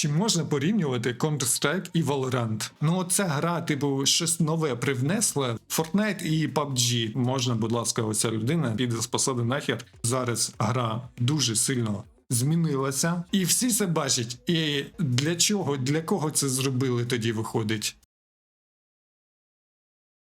Чи можна порівнювати Counter-Strike і Valorant? Ну, ця гра, типу, щось нове привнесла. Fortnite і PUBG. Можна, будь ласка, оця людина піде з посади нахер. Зараз гра дуже сильно. Змінилася, і всі це бачать. І для чого, для кого це зробили тоді виходить?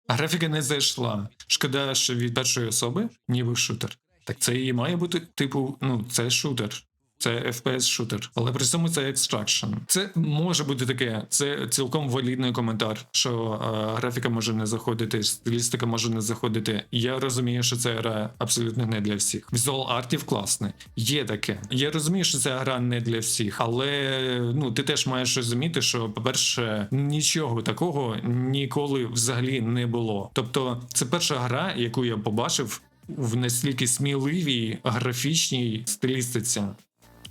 Графіка не зайшла. Шкода, що від першої особи ніби шутер. Так це і має бути, типу, ну, це шутер. Це FPS шутер, але при цьому це Extraction. Це може бути таке, це цілком валідний коментар, що е, графіка може не заходити, стилістика може не заходити. Я розумію, що ця гра абсолютно не для всіх. Візуал артів класний. Є таке. Я розумію, що ця гра не для всіх, але ну ти теж маєш розуміти, що, по-перше, нічого такого ніколи взагалі не було. Тобто, це перша гра, яку я побачив в настільки сміливій графічній стилістиці.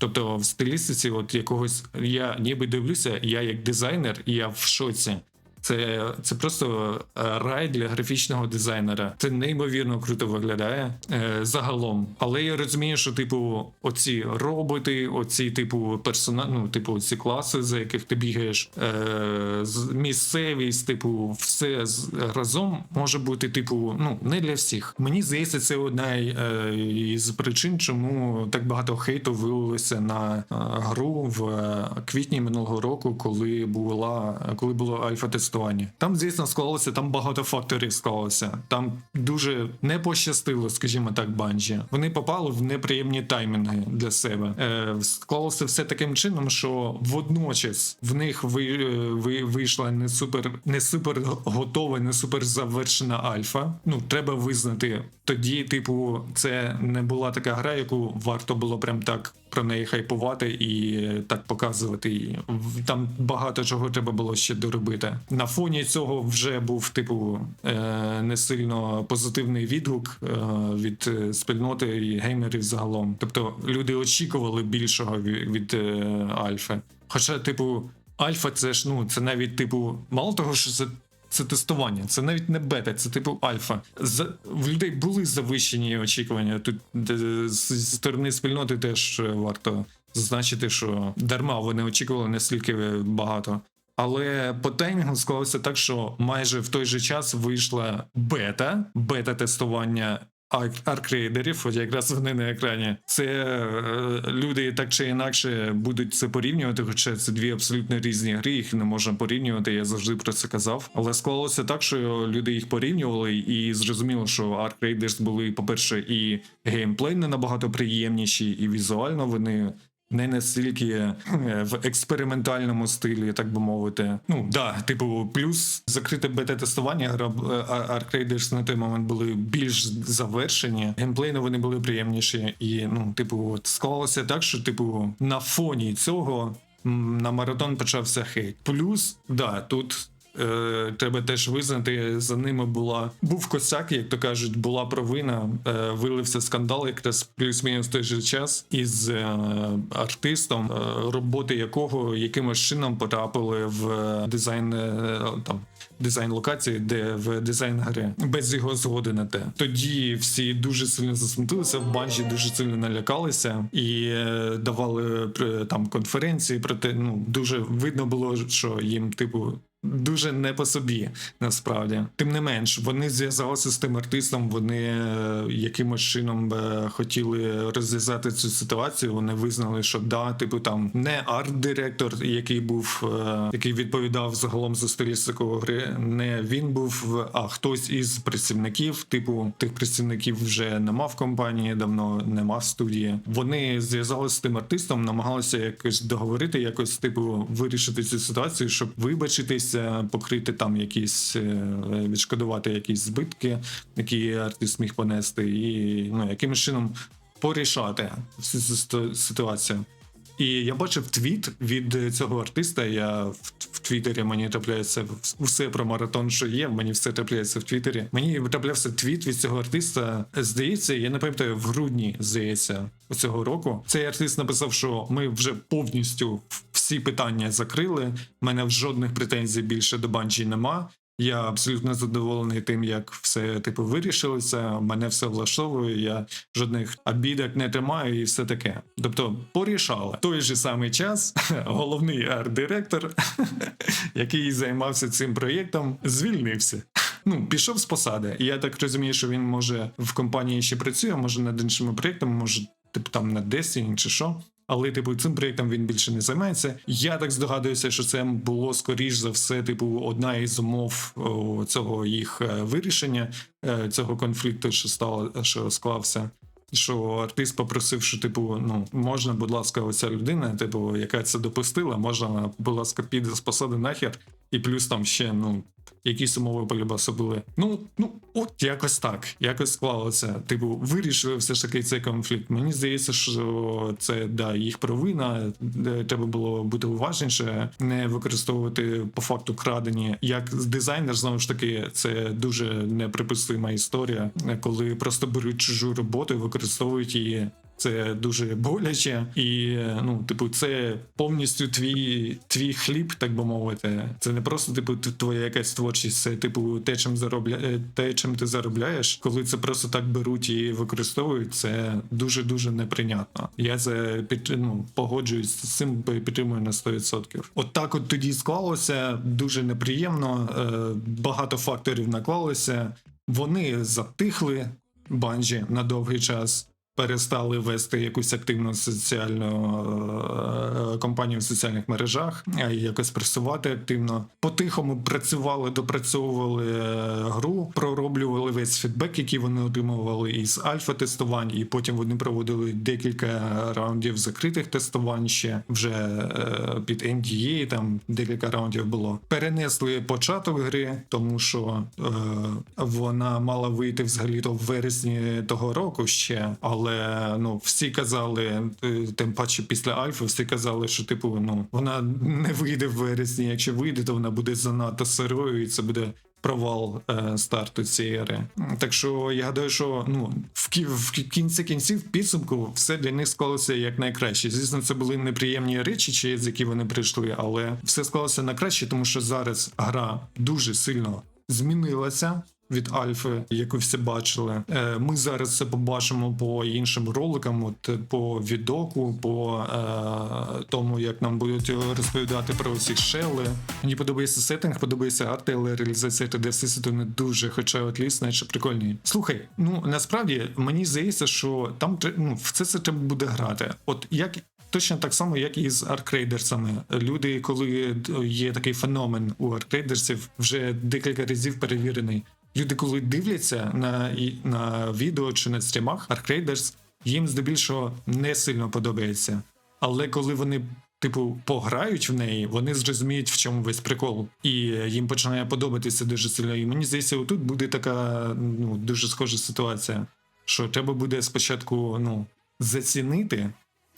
Тобто в стилістиці, от якогось я ніби дивлюся, я як дизайнер, я в шоці. Це, це просто е, рай для графічного дизайнера. Це неймовірно круто виглядає е, загалом. Але я розумію, що типу, оці роботи, оці типу персона, ну, типу, ці класи, за яких ти бігаєш, е, місцевість, типу, все з- разом може бути, типу, ну не для всіх. Мені здається, це одна е, із причин, чому так багато хейту вилилося на е, гру в квітні минулого року, коли була коли було альфа-тестування. Там, звісно, склалося, там багато факторів склалося. Там дуже не пощастило, скажімо так, банджі. Вони попали в неприємні таймінги для себе. Е, склалося все таким чином, що водночас в них ви, е, ви, вийшла не супер, не супер готова, не супер завершена альфа. Ну, треба визнати. Тоді, типу, це не була така гра, яку варто було прям так про неї хайпувати і так показувати її. Там багато чого треба було ще доробити. На фоні цього вже був типу е, не сильно позитивний відгук е, від е, спільноти і геймерів загалом. Тобто люди очікували більшого від Альфи. Хоча, типу, Альфа це ж ну це навіть типу, мало того, що це. Це тестування, це навіть не бета, це типу альфа. За в людей були завищені очікування. Тут з сторони спільноти теж е, варто зазначити, що дарма вони очікували настільки багато. Але по таймінгу склалося так, що майже в той же час вийшла бета, бета-тестування аркрейдерів, от якраз вони на екрані. Це е, люди так чи інакше будуть це порівнювати, хоча це дві абсолютно різні гри, їх не можна порівнювати. Я завжди про це казав. Але склалося так, що люди їх порівнювали, і зрозуміло, що Ark Raiders були, по-перше, і геймплей не набагато приємніші, і візуально вони. Не настільки е, в експериментальному стилі, так би мовити. Ну да, типу, плюс закрите бета-тестування гра е, на той момент були більш завершені. Геймплейно вони були приємніші, і ну, типу, от склалося так, що типу на фоні цього на маратон почався хейт. Плюс, да, тут. Е, треба теж визнати, за ними була був косяк, як то кажуть, була провина. Е, вилився скандал, якраз плюс-мінус той же час із е, артистом, е, роботи якого якимось чином потрапили в е, дизайн е, там. Дизайн локації, де в дизайн гри без його згоди на те. Тоді всі дуже сильно засмутилися, в банжі дуже сильно налякалися і е, давали е, там конференції. Проте ну дуже видно було, що їм, типу, дуже не по собі насправді. Тим не менш, вони зв'язалися з тим артистом. Вони е, якимось чином хотіли розв'язати цю ситуацію. Вони визнали, що да, типу там не арт-директор, який був, який відповідав загалом за стилістику гри, не він був, а хтось із працівників. Типу, тих працівників вже нема в компанії, давно нема в студії. Вони зв'язалися з тим артистом, намагалися якось договорити, якось типу вирішити цю ситуацію, щоб вибачитися, покрити там якісь е, відшкодувати якісь збитки, які артист міг понести, і ну якимось чином порішати всю цю ситу- ситуацію. І я бачив твіт від цього артиста. Я в, в Твіттері мені трапляється все про маратон, що є. Мені все трапляється в Твіттері. Мені траплявся твіт від цього артиста. Здається, я не пам'ятаю, в грудні здається цього року. Цей артист написав, що ми вже повністю всі питання закрили. У мене жодних претензій більше до банджі нема. Я абсолютно задоволений тим, як все типу вирішилося. Мене все влаштовує. Я жодних обідок не тримаю і все таке. Тобто, порішали той же самий час. Головний арт-директор, який займався цим проєктом, звільнився. Ну, пішов з посади. Я так розумію, що він може в компанії ще працює, може над іншими проєктами, може, типу там над Destiny чи що. Але, типу, цим проєктом він більше не займається. Я так здогадуюся, що це було скоріш за все, типу, одна із умов о, цього їх е, вирішення, е, цього конфлікту, що стало, що склався. Що артист попросив, що типу, ну можна, будь ласка, оця людина, типу, яка це допустила, можна, будь ласка, піде з посади нахер, і плюс там ще ну якісь умови полюбаси були. Ну ну от якось так, якось склалося. Типу, вирішили все ж таки цей конфлікт. Мені здається, що це да їх провина. де Треба було бути уважніше, не використовувати по факту крадені. Як дизайнер, знову ж таки, це дуже неприпустима історія, коли просто беруть чужу роботу і використовують її. Це дуже боляче, і ну, типу, це повністю твій твій хліб, так би мовити. Це не просто типу твоя якась творчість, це типу те, чим заробля... е, те, чим ти заробляєш. Коли це просто так беруть і використовують, це дуже дуже неприйнятно. Я це під... ну, погоджуюсь з цим, підтримую на 100%. От так от тоді склалося дуже неприємно. Е, багато факторів наклалося. Вони затихли банжі на довгий час перестали вести якусь активну соціальну е, кампанію в соціальних мережах, якось пресувати активно. По-тихому працювали, допрацьовували е, гру, пророблювали весь фідбек, який вони отримували із альфа-тестувань, і потім вони проводили декілька раундів закритих тестувань ще вже е, під NDA, там декілька раундів було. Перенесли початок гри, тому що е, вона мала вийти взагалі-то в вересні того року ще, але ну всі казали, е, тим паче після Альфи, всі казали, що типу ну вона не вийде в вересні. Якщо вийде, то вона буде занадто сирою, і це буде. Провал е, старту цієї ери. Так що я гадаю, що ну в, кі- в кінці кінців підсумку все для них склалося як найкраще. Звісно, це були неприємні речі, через які вони прийшли, але все склалося на краще, тому що зараз гра дуже сильно змінилася. Від Альфи, яку всі бачили, Е, ми зараз це побачимо по іншим роликам, от по відоку, по е, тому, як нам будуть розповідати про усі шели. Мені подобається сеттинг, подобається арт, але реалізація 3D всесвіту не дуже, хоча от ліс, наче прикольний. Слухай, ну насправді мені здається, що там ну, в це це треба буде грати. От як Точно так само, як і з аркрейдерсами. Люди, коли є такий феномен у аркрейдерсів, вже декілька разів перевірений. Люди, коли дивляться на, на відео чи на стрімах, аркрейдерс їм здебільшого не сильно подобається. Але коли вони, типу, пограють в неї, вони зрозуміють, в чому весь прикол, і їм починає подобатися дуже сильно. І мені здається, отут буде така ну дуже схожа ситуація, що треба буде спочатку ну зацінити,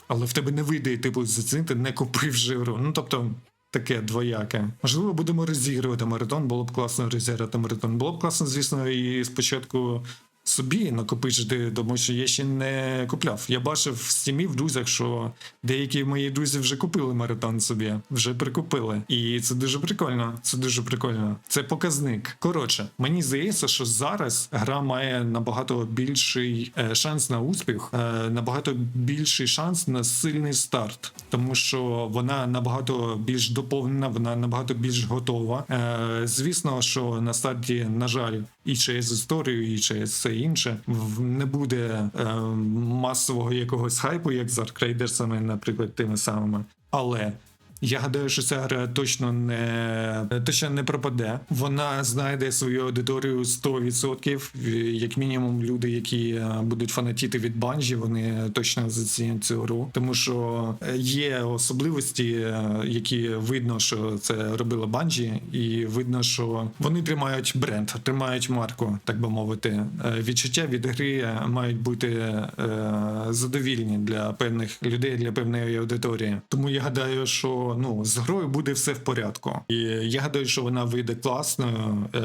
але в тебе не вийде, типу, зацінити, не купивши гру. Ну тобто. Таке двояке. Можливо, будемо розігрувати маратон, було б класно розіграти маратон. Було б класно, звісно, і спочатку собі накопичити, тому що я ще не купляв. Я бачив в стімі в друзях, що деякі мої друзі вже купили маратон собі, вже прикупили. І це дуже прикольно. Це дуже прикольно. Це показник. Коротше, мені здається, що зараз гра має набагато більший е, шанс на успіх, е, набагато більший шанс на сильний старт, тому що вона набагато більш доповнена, вона набагато більш готова. Е, звісно, що на старті, на жаль, і через історію, і через все інше не буде е, масового якогось хайпу, як з аркрейдерсами, наприклад, тими самими. Але я гадаю, що ця гра точно не точно не пропаде. Вона знайде свою аудиторію 100%. Як мінімум, люди, які е, будуть фанатіти від банжі, вони точно зацінять цю гру, тому що е, є особливості, е, які видно, що це робила банжі, і видно, що вони тримають бренд, тримають марку, так би мовити. Відчуття від гри мають бути задовільні для певних людей, для певної аудиторії. Тому я гадаю, що ну з грою буде все в порядку. І я гадаю, що вона вийде класною. Е,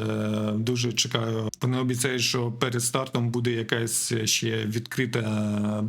дуже чекаю. Вони обіцяють, що перед стартом буде якась ще відкрита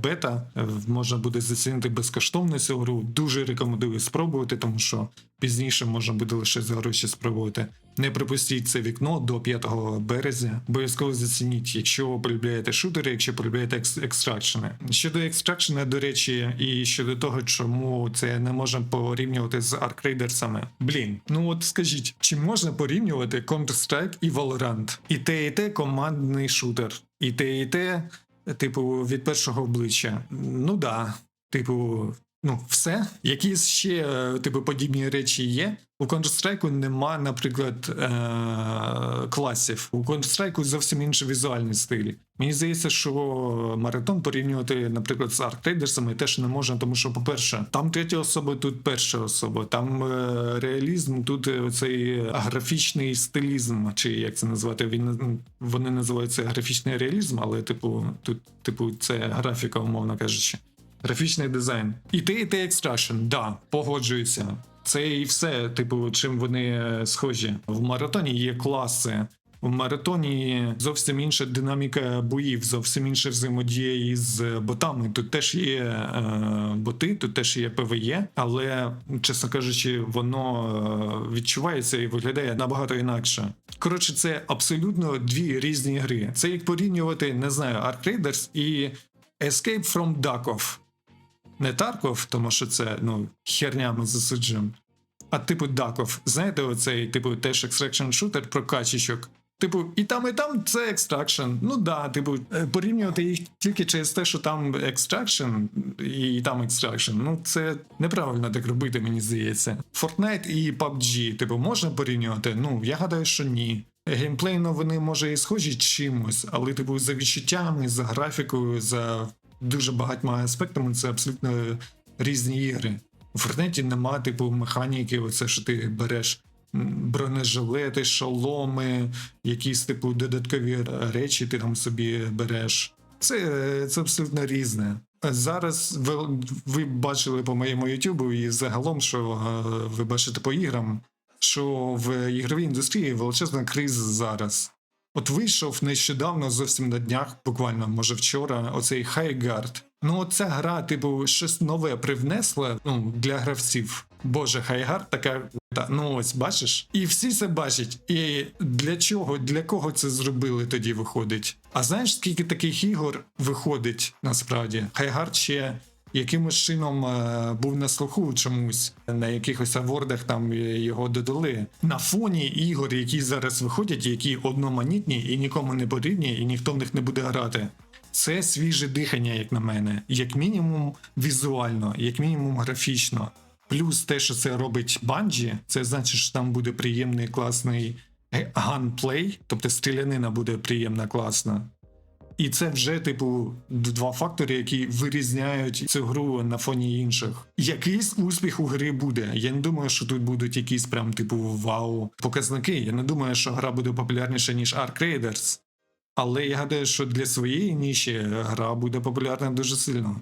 бета. Е, Можна буде зацінити безкоштовно цю гру. Дуже рекомендую спробувати, тому що пізніше можна буде лише за гроші спробувати. Не пропустіть це вікно до 5 березня. Обов'язково зацініть, якщо полюбляєте шутери, якщо полюбляєте екс- екстракшени. Щодо екстракшена, до речі, і щодо того, чому це не можна порівнювати з аркрейдерсами. Блін, ну от скажіть, чи можна порівнювати Counter-Strike і Valorant? І те, і те командний шутер, і те, і те, типу, від першого обличчя. Ну да, типу. Ну, все. Якісь ще е, типу подібні речі є. У Counter-Strike нема, наприклад, е- класів. У Counter-Strike зовсім інший візуальний стиль. Мені здається, що маратон порівнювати, наприклад, з арктрейдерсами теж не можна, тому що, по-перше, там третя особа, тут перша особа, там е- реалізм, тут е, цей графічний стилізм, чи як це назвати, він вони називають це графічний реалізм, але типу, тут, типу, це графіка, умовно кажучи. Графічний дизайн. І те, і те екстрашн, да, погоджуюся. Це і все, типу, чим вони е, схожі. В маратоні є класи. В маратоні зовсім інша динаміка боїв, зовсім інша взаємодія із ботами. Тут теж є е, боти, тут теж є ПВЕ, але, чесно кажучи, воно е, відчувається і виглядає набагато інакше. Коротше, це абсолютно дві різні гри. Це як порівнювати, не знаю, Ark Raiders і Escape from Duckov. Не Тарков, тому що це ну, херня ми засуджуємо. А типу Даков. Знаєте, оцей, типу, теж екстракшн шутер про качечок. Типу, і там, і там це екстракшн. Ну да, типу, е, порівнювати їх тільки через те, що там екстракшн і там екстракшн. Ну це неправильно так робити, мені здається. Fortnite і PUBG, типу, можна порівнювати? Ну, я гадаю, що ні. Геймплейно вони може і схожі чимось, але типу за відчуттями, за графікою, за дуже багатьма аспектами це абсолютно різні ігри. У Fortnite нема типу механіки, оце що ти береш бронежилети, шоломи, якісь типу додаткові речі ти там собі береш. Це, це абсолютно різне. Зараз ви, ви бачили по моєму Ютубу і загалом, що е, ви бачите по іграм, що в ігровій індустрії величезна криза зараз. От вийшов нещодавно, зовсім на днях, буквально, може вчора, оцей Хайгард. Ну, от ця гра, типу, щось нове привнесла ну, для гравців. Боже, Хайгард така. Та, ну ось бачиш, і всі це бачать. І для чого, для кого це зробили тоді виходить? А знаєш, скільки таких ігор виходить насправді? Хайгард ще якимось чином е, був на слуху чомусь на якихось авордах там його додали на фоні ігор, які зараз виходять, які одноманітні і нікому не потрібні, і ніхто в них не буде грати. Це свіже дихання, як на мене, як мінімум візуально, як мінімум графічно. Плюс те, що це робить Bungie, це значить, що там буде приємний класний ганплей, тобто стрілянина буде приємна, класна. І це вже, типу, два фактори, які вирізняють цю гру на фоні інших. Якийсь успіх у гри буде. Я не думаю, що тут будуть якісь прям типу вау показники. Я не думаю, що гра буде популярніша, ніж Ark Raiders. Але я гадаю, що для своєї ніші гра буде популярна дуже сильно.